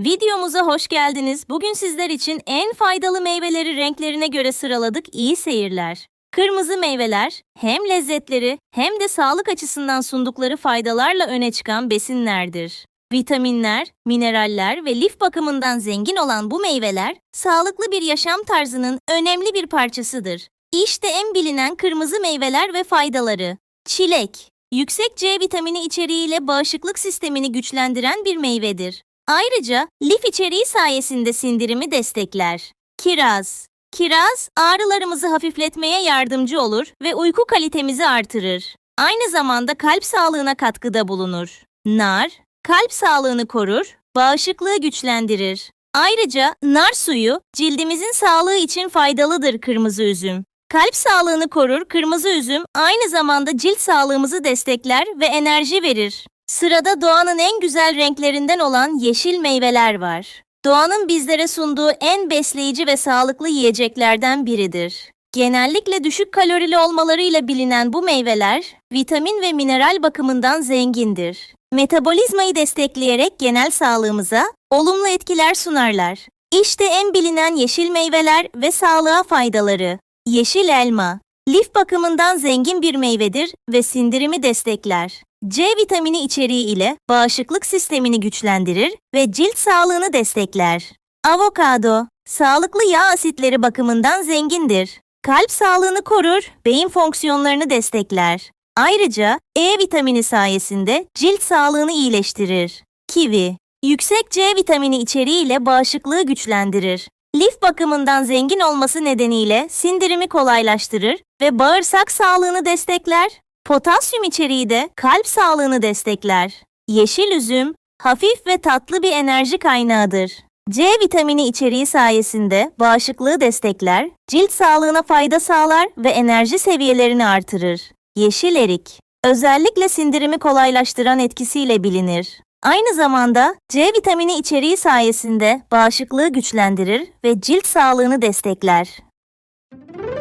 Videomuza hoş geldiniz. Bugün sizler için en faydalı meyveleri renklerine göre sıraladık. İyi seyirler. Kırmızı meyveler hem lezzetleri hem de sağlık açısından sundukları faydalarla öne çıkan besinlerdir. Vitaminler, mineraller ve lif bakımından zengin olan bu meyveler, sağlıklı bir yaşam tarzının önemli bir parçasıdır. İşte en bilinen kırmızı meyveler ve faydaları. Çilek, yüksek C vitamini içeriğiyle bağışıklık sistemini güçlendiren bir meyvedir. Ayrıca lif içeriği sayesinde sindirimi destekler. Kiraz. Kiraz, ağrılarımızı hafifletmeye yardımcı olur ve uyku kalitemizi artırır. Aynı zamanda kalp sağlığına katkıda bulunur. Nar, kalp sağlığını korur, bağışıklığı güçlendirir. Ayrıca nar suyu cildimizin sağlığı için faydalıdır kırmızı üzüm. Kalp sağlığını korur, kırmızı üzüm aynı zamanda cilt sağlığımızı destekler ve enerji verir. Sırada doğanın en güzel renklerinden olan yeşil meyveler var. Doğanın bizlere sunduğu en besleyici ve sağlıklı yiyeceklerden biridir. Genellikle düşük kalorili olmalarıyla bilinen bu meyveler, vitamin ve mineral bakımından zengindir. Metabolizmayı destekleyerek genel sağlığımıza olumlu etkiler sunarlar. İşte en bilinen yeşil meyveler ve sağlığa faydaları. Yeşil elma, lif bakımından zengin bir meyvedir ve sindirimi destekler. C vitamini içeriği ile bağışıklık sistemini güçlendirir ve cilt sağlığını destekler. Avokado, sağlıklı yağ asitleri bakımından zengindir. Kalp sağlığını korur, beyin fonksiyonlarını destekler. Ayrıca E vitamini sayesinde cilt sağlığını iyileştirir. Kivi, yüksek C vitamini içeriği ile bağışıklığı güçlendirir. Lif bakımından zengin olması nedeniyle sindirimi kolaylaştırır ve bağırsak sağlığını destekler. Potasyum içeriği de kalp sağlığını destekler. Yeşil üzüm, hafif ve tatlı bir enerji kaynağıdır. C vitamini içeriği sayesinde bağışıklığı destekler, cilt sağlığına fayda sağlar ve enerji seviyelerini artırır. Yeşil erik, özellikle sindirimi kolaylaştıran etkisiyle bilinir. Aynı zamanda C vitamini içeriği sayesinde bağışıklığı güçlendirir ve cilt sağlığını destekler.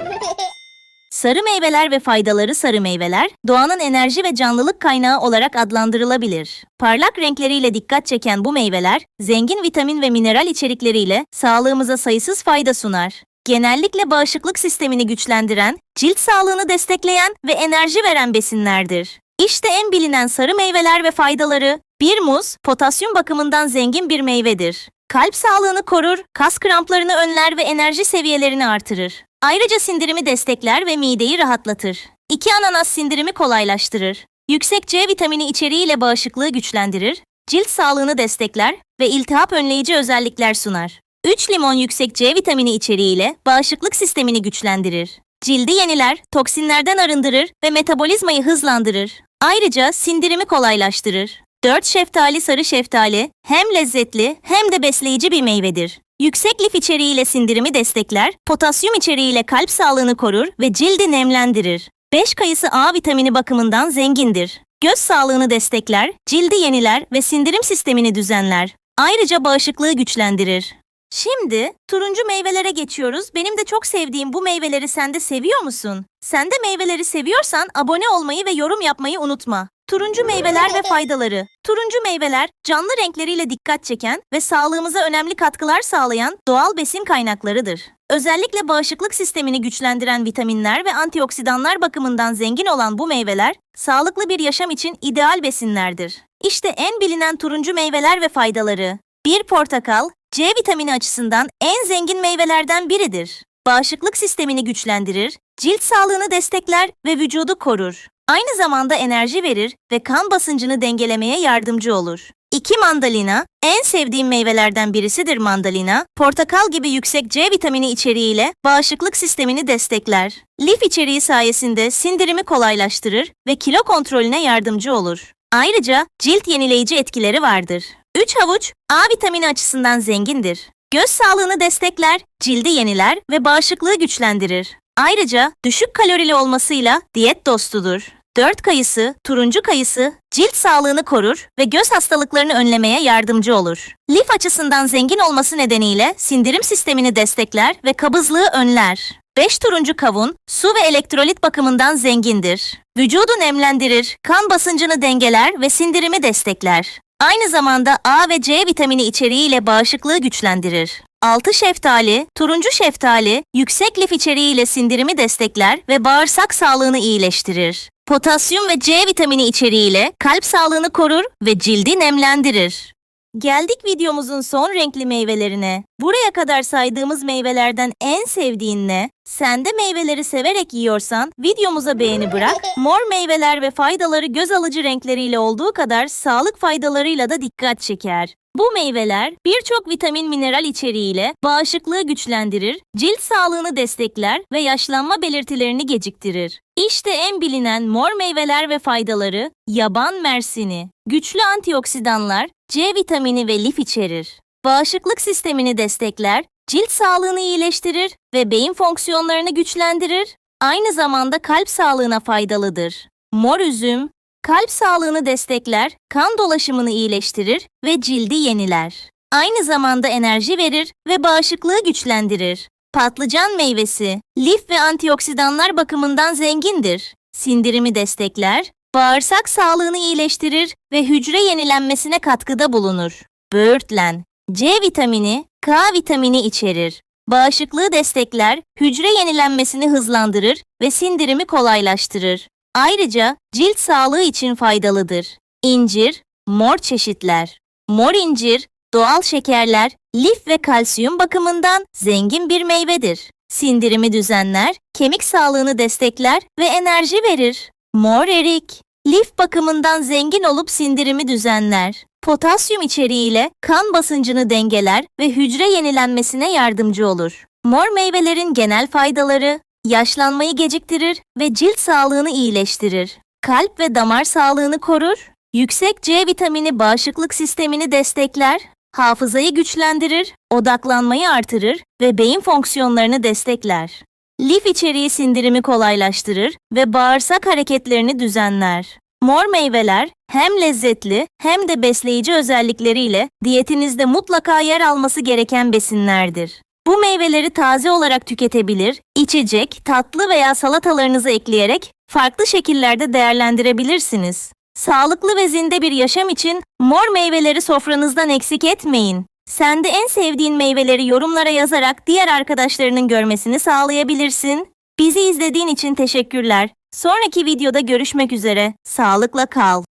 Sarı meyveler ve faydaları sarı meyveler, doğanın enerji ve canlılık kaynağı olarak adlandırılabilir. Parlak renkleriyle dikkat çeken bu meyveler, zengin vitamin ve mineral içerikleriyle sağlığımıza sayısız fayda sunar. Genellikle bağışıklık sistemini güçlendiren, cilt sağlığını destekleyen ve enerji veren besinlerdir. İşte en bilinen sarı meyveler ve faydaları. Bir muz, potasyum bakımından zengin bir meyvedir. Kalp sağlığını korur, kas kramplarını önler ve enerji seviyelerini artırır. Ayrıca sindirimi destekler ve mideyi rahatlatır. İki ananas sindirimi kolaylaştırır. Yüksek C vitamini içeriğiyle bağışıklığı güçlendirir, cilt sağlığını destekler ve iltihap önleyici özellikler sunar. 3 limon yüksek C vitamini içeriğiyle bağışıklık sistemini güçlendirir. Cildi yeniler, toksinlerden arındırır ve metabolizmayı hızlandırır. Ayrıca sindirimi kolaylaştırır. 4 şeftali sarı şeftali hem lezzetli hem de besleyici bir meyvedir. Yüksek lif içeriğiyle sindirimi destekler, potasyum içeriğiyle kalp sağlığını korur ve cildi nemlendirir. 5 kayısı A vitamini bakımından zengindir. Göz sağlığını destekler, cildi yeniler ve sindirim sistemini düzenler. Ayrıca bağışıklığı güçlendirir. Şimdi turuncu meyvelere geçiyoruz. Benim de çok sevdiğim bu meyveleri sen de seviyor musun? Sen de meyveleri seviyorsan abone olmayı ve yorum yapmayı unutma. Turuncu meyveler ve faydaları. Turuncu meyveler canlı renkleriyle dikkat çeken ve sağlığımıza önemli katkılar sağlayan doğal besin kaynaklarıdır. Özellikle bağışıklık sistemini güçlendiren vitaminler ve antioksidanlar bakımından zengin olan bu meyveler sağlıklı bir yaşam için ideal besinlerdir. İşte en bilinen turuncu meyveler ve faydaları. Bir portakal, C vitamini açısından en zengin meyvelerden biridir. Bağışıklık sistemini güçlendirir, cilt sağlığını destekler ve vücudu korur. Aynı zamanda enerji verir ve kan basıncını dengelemeye yardımcı olur. 2 mandalina, en sevdiğim meyvelerden birisidir mandalina. Portakal gibi yüksek C vitamini içeriğiyle bağışıklık sistemini destekler. Lif içeriği sayesinde sindirimi kolaylaştırır ve kilo kontrolüne yardımcı olur. Ayrıca cilt yenileyici etkileri vardır. 3 havuç A vitamini açısından zengindir. Göz sağlığını destekler, cildi yeniler ve bağışıklığı güçlendirir. Ayrıca düşük kalorili olmasıyla diyet dostudur. 4 kayısı, turuncu kayısı, cilt sağlığını korur ve göz hastalıklarını önlemeye yardımcı olur. Lif açısından zengin olması nedeniyle sindirim sistemini destekler ve kabızlığı önler. 5 turuncu kavun, su ve elektrolit bakımından zengindir. Vücudu nemlendirir, kan basıncını dengeler ve sindirimi destekler. Aynı zamanda A ve C vitamini içeriğiyle bağışıklığı güçlendirir. 6 şeftali, turuncu şeftali, yüksek lif içeriğiyle sindirimi destekler ve bağırsak sağlığını iyileştirir. Potasyum ve C vitamini içeriğiyle kalp sağlığını korur ve cildi nemlendirir. Geldik videomuzun son renkli meyvelerine. Buraya kadar saydığımız meyvelerden en sevdiğin ne? Sen de meyveleri severek yiyorsan videomuza beğeni bırak. Mor meyveler ve faydaları göz alıcı renkleriyle olduğu kadar sağlık faydalarıyla da dikkat çeker. Bu meyveler birçok vitamin mineral içeriğiyle bağışıklığı güçlendirir, cilt sağlığını destekler ve yaşlanma belirtilerini geciktirir. İşte en bilinen mor meyveler ve faydaları yaban mersini. Güçlü antioksidanlar, C vitamini ve lif içerir. Bağışıklık sistemini destekler, cilt sağlığını iyileştirir ve beyin fonksiyonlarını güçlendirir. Aynı zamanda kalp sağlığına faydalıdır. Mor üzüm, kalp sağlığını destekler, kan dolaşımını iyileştirir ve cildi yeniler. Aynı zamanda enerji verir ve bağışıklığı güçlendirir. Patlıcan meyvesi, lif ve antioksidanlar bakımından zengindir. Sindirimi destekler, bağırsak sağlığını iyileştirir ve hücre yenilenmesine katkıda bulunur. Böğürtlen, C vitamini, K vitamini içerir. Bağışıklığı destekler, hücre yenilenmesini hızlandırır ve sindirimi kolaylaştırır. Ayrıca cilt sağlığı için faydalıdır. İncir, mor çeşitler. Mor incir, doğal şekerler, lif ve kalsiyum bakımından zengin bir meyvedir. Sindirimi düzenler, kemik sağlığını destekler ve enerji verir. Mor erik, lif bakımından zengin olup sindirimi düzenler. Potasyum içeriğiyle kan basıncını dengeler ve hücre yenilenmesine yardımcı olur. Mor meyvelerin genel faydaları, yaşlanmayı geciktirir ve cilt sağlığını iyileştirir. Kalp ve damar sağlığını korur, yüksek C vitamini bağışıklık sistemini destekler, hafızayı güçlendirir, odaklanmayı artırır ve beyin fonksiyonlarını destekler. Lif içeriği sindirimi kolaylaştırır ve bağırsak hareketlerini düzenler. Mor meyveler hem lezzetli hem de besleyici özellikleriyle diyetinizde mutlaka yer alması gereken besinlerdir. Bu meyveleri taze olarak tüketebilir, içecek, tatlı veya salatalarınıza ekleyerek farklı şekillerde değerlendirebilirsiniz. Sağlıklı ve zinde bir yaşam için mor meyveleri sofranızdan eksik etmeyin. Sen de en sevdiğin meyveleri yorumlara yazarak diğer arkadaşlarının görmesini sağlayabilirsin. Bizi izlediğin için teşekkürler. Sonraki videoda görüşmek üzere. Sağlıkla kal.